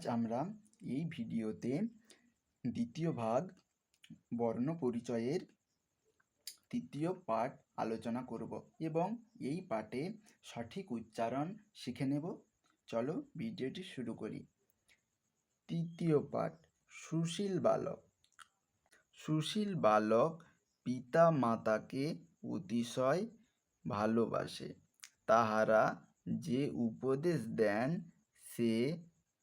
আজ আমরা এই ভিডিওতে দ্বিতীয় ভাগ বর্ণ পরিচয়ের তৃতীয় পাঠ আলোচনা করব এবং এই পাঠে সঠিক উচ্চারণ শিখে নেব। চলো ভিডিওটি শুরু করি। তৃতীয় পাঠ, সুশীল বালক। সুশীল বালক পিতা মাতাকে অতিশয় ভালোবাসে। তাহারা যে উপদেশ দেন সে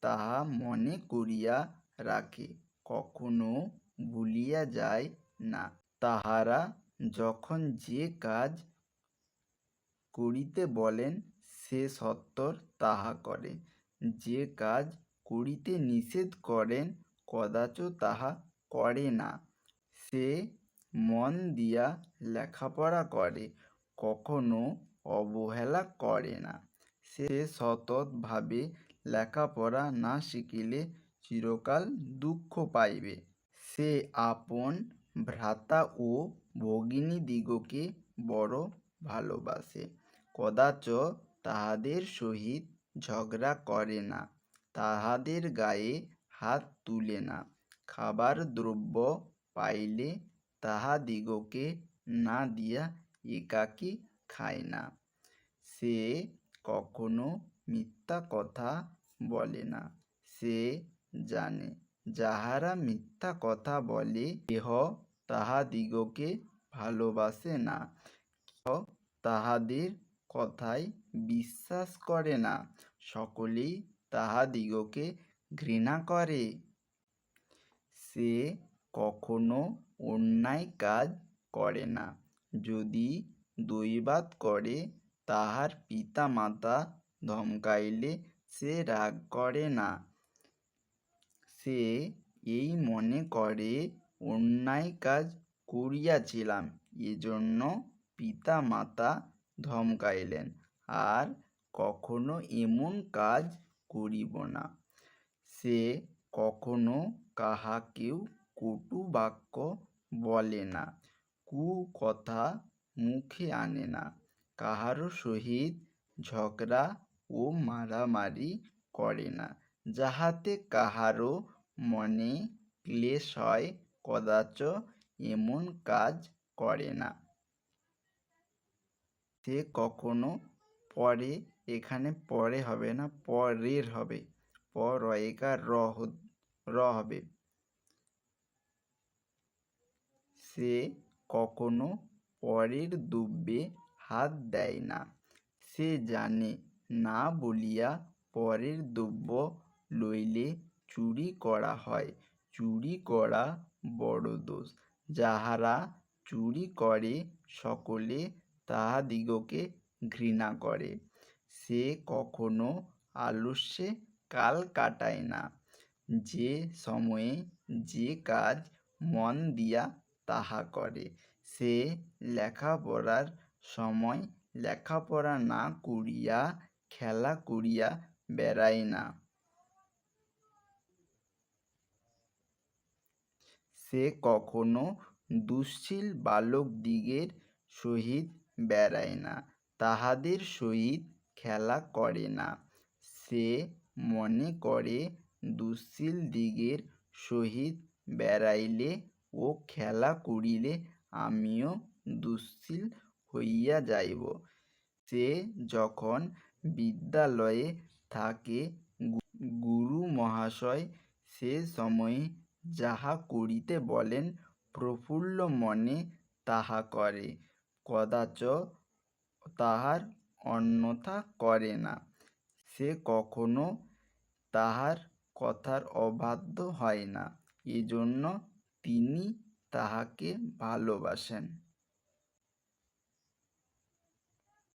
তাহা মনে করিয়া রাখে, কখনো ভুলিয়া যায় না। তাহারা যখন যে কাজ করিতে বলেন, সে সত্বর তাহা করে। যে কাজ করিতে নিষেধ করেন, কদাচ তাহা করে না। সে মন দিয়া লেখাপড়া করে, কখনো অবহেলা করে না। সে সততভাবে লেখাপড়া না শিখিলে চিরকাল দুঃখ পাইবে। সে আপন ভ্রাতা ও ভগিনীদিগকে বড় ভালোবাসে। কদাচ তাহাদের সহিত ঝগড়া করে না, তাহাদের গায়ে হাত তুলে না। খাবার দ্রব্য পাইলে তাহাদিগকে না দিয়া একাকী খায় না। সে কখনো মিথ্যা কথা বলে না। সে জানে, যাহারা মিথ্যা কথা বলে, কেহ তাহাদিগকে ভালোবাসে না। তাহাদের কথায় বিশ্বাস করে না। সকলেই তাহাদিগকে ঘৃণা করে। সে কখনো অন্যায় কাজ করে না। যদি দৈবাৎ করে, তাহার পিতা মাতা ধমকাইলে সে রাগ করে না। সে এই মনে করে, অন্যায় কাজ করিয়াছিলাম, এজন্য পিতা মাতা ধমকাইলেন, আর কখনো এমন কাজ করিব না। সে কখনো কাহাকেও কটু বাক্য বলে না, কুকথা মুখে আনে না। কাহারও সহিত ঝগড়া ও মারামারি করে না, যাহাতে কাহারও মনে ক্লেশ হয়, কদাচ এমন কাজ করে না। সে কখনো পরে, এখানে পরে হবে না, পরের হবে প রয়েকার র র হবে। সে কখনো পরের দ্রব্যে হাত দেয় না, সে জানে না বলিয়া পরের দ্রব্য লইলে চুরি করা হয়। চুরি করা বড় দোষ। যাহারা চুরি করে, সকলে তাহাদিগকে ঘৃণা করে। সে কখনো আলস্যে কাল কাটায় না। যে সময়ে যে কাজ মন দিয়া তাহা করে। সে লেখাপড়ার সময় লেখাপড়া না করিয়া খেলা করিয়া বেড়ায় না। সে কখনো দুশ্শীল বালকদিগের সহিত বেড়ায় না, তাহাদের সহিত খেলা করে না। সে মনে করে, দুশ্চিল দিগের সহিত বেড়াইলে ও খেলা করিলে আমিও দুশ্শীল হইয়া যাইব। সে যখন বিদ্যালয়ে থাকে। গুরু মহাশয় সে সময়ে যাহা করিতে বলেন, প্রফুল্ল মনে তাহা করে, কদাচ তাহার অন্যথা করে না। সে কখনো তাহার কথার অবাধ্য হয় না, এজন্য তিনি তাহাকে ভালোবাসেন।